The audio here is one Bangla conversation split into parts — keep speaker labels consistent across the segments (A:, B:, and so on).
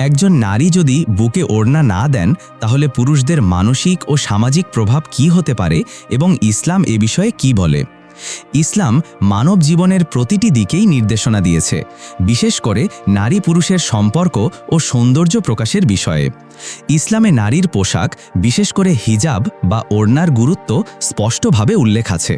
A: একজন নারী যদি বুকে ওড়না না দেন, তাহলে পুরুষদের মানসিক ও সামাজিক প্রভাব কি হতে পারে এবং ইসলাম এ বিষয়ে কি বলে? ইসলাম মানব জীবনের প্রতিটি দিকেই নির্দেশনা দিয়েছে, বিশেষ করে নারী পুরুষের সম্পর্ক ও সৌন্দর্য প্রকাশের বিষয়ে। ইসলামে নারীর পোশাক, বিশেষ করে হিজাব বা ওড়নার গুরুত্ব স্পষ্টভাবে উল্লেখ আছে।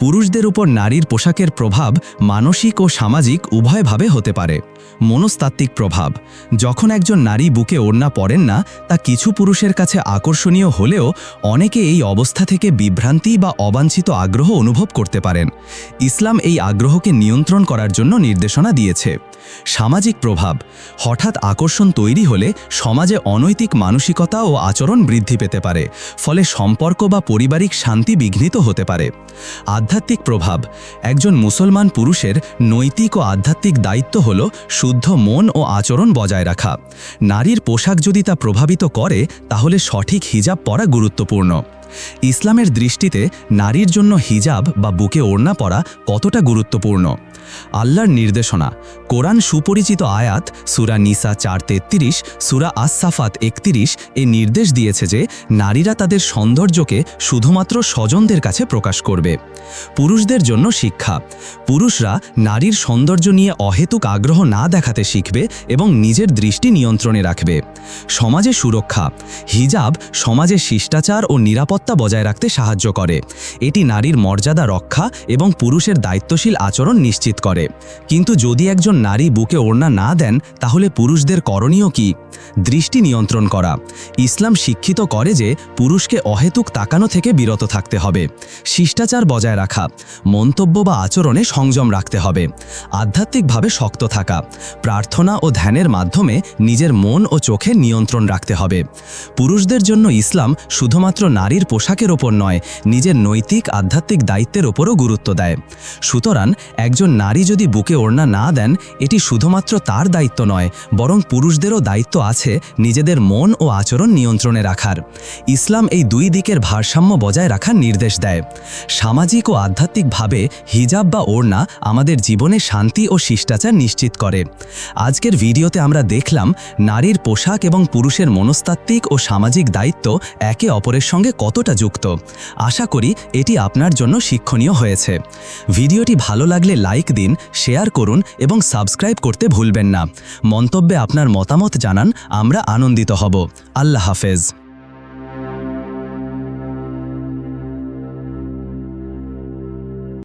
A: পুরুষদের উপর নারীর পোশাকের প্রভাব মানসিক ও সামাজিক উভয়ভাবে হতে পারে। মনস্তাত্ত্বিক প্রভাব, যখন একজন নারী বুকে ওড়না পরেন না, তা কিছু পুরুষের কাছে আকর্ষণীয় হলেও অনেকে এই অবস্থা থেকে বিভ্রান্তি বা অবাঞ্ছিত আগ্রহ অনুভব করতে পারেন। ইসলাম এই আগ্রহকে নিয়ন্ত্রণ করার জন্য নির্দেশনা দিয়েছে। সামাজিক প্রভাব, হঠাৎ আকর্ষণ তৈরি হলে সমাজে অনৈতিক মানসিকতা ও আচরণ বৃদ্ধি পেতে পারে, ফলে সম্পর্ক বা পারিবারিক শান্তি বিঘ্নিত হতে পারে। আধ্যাত্মিক প্রভাব, একজন মুসলমান পুরুষের নৈতিক ও আধ্যাত্মিক দায়িত্ব হল শুদ্ধ মন ও আচরণ বজায় রাখা। নারীর পোশাক যদি তা প্রভাবিত করে, তাহলে সঠিক হিজাব পরা গুরুত্বপূর্ণ। ইসলামের দৃষ্টিতে নারীর জন্য হিজাব বা বুকে ওড়না পরা কতটা গুরুত্বপূর্ণ? আল্লাহর নির্দেশনা, কোরআন সুপরিচিত আয়াত, সুরা নিসা চার তেত্রিশ, সুরা আসসাফাত একত্রিশ, এ নির্দেশ দিয়েছে যে নারীরা তাদের সৌন্দর্যকে শুধুমাত্র স্বজনদের কাছে প্রকাশ করবে। পুরুষদের জন্য শিক্ষা, পুরুষরা নারীর সৌন্দর্য নিয়ে অহেতুক আগ্রহ না দেখাতে শিখবে এবং নিজের দৃষ্টি নিয়ন্ত্রণে রাখবে। সমাজে সুরক্ষা, হিজাব সমাজে শিষ্টাচার ও নিরাপত্তা বজায় রাখতে সাহায্য করে। এটি নারীর মর্যাদা রক্ষা এবং পুরুষের দায়িত্বশীল আচরণ নিশ্চিত করে। কিন্তু যদি একজন নারী বুকে ওড়না না দেন, তাহলে পুরুষদের করণীয় কি? দৃষ্টি নিয়ন্ত্রণ করা। ইসলাম শিক্ষিত করে যে পুরুষকে অহেতুক তাকানো থেকে বিরত থাকতে হবে। শিষ্টাচার বজায় রাখা। মন্তব্য বা আচরণে সংযম রাখতে হবে। আধ্যাত্মিকভাবে শক্ত থাকা। প্রার্থনা ও ধ্যানের মাধ্যমে নিজের মন ও চোখে নিয়ন্ত্রণ রাখতে হবে। পুরুষদের জন্য ইসলাম শুধুমাত্র নারীর পোশাকের ওপর নয়, নিজের নৈতিক, আধ্যাত্মিক দায়িত্বের ওপরও গুরুত্ব দেয়। সুতরাং একজন নারী যদি বুকে ওড়না না দেন, এটি শুধুমাত্র তার দায়িত্ব নয়, বরং পুরুষদেরও দায়িত্ব আছে নিজেদের মন ও আচরণ নিয়ন্ত্রণে রাখার। ইসলাম এই দুই দিকের ভারসাম্য বজায় রাখার নির্দেশ দেয়। সামাজিক ও আধ্যাত্মিকভাবে হিজাব বা ওড়না আমাদের জীবনে শান্তি ও শিষ্টাচার নিশ্চিত করে। আজকের ভিডিওতে আমরা দেখলাম, নারীর পোশাক এবং পুরুষের মনস্তাত্ত্বিক ও সামাজিক দায়িত্ব একে অপরের সঙ্গে কতটা যুক্ত? আশা করি এটি আপনার জন্য শিক্ষণীয় হয়েছে। ভিডিওটি ভালো লাগলে লাইক দিন, শেয়ার করুন এবং সাবস্ক্রাইব করতে ভুলবেন না। মন্তব্যে আপনার মতামত জানান, আমরা আনন্দিত হব। আল্লাহ হাফেজ।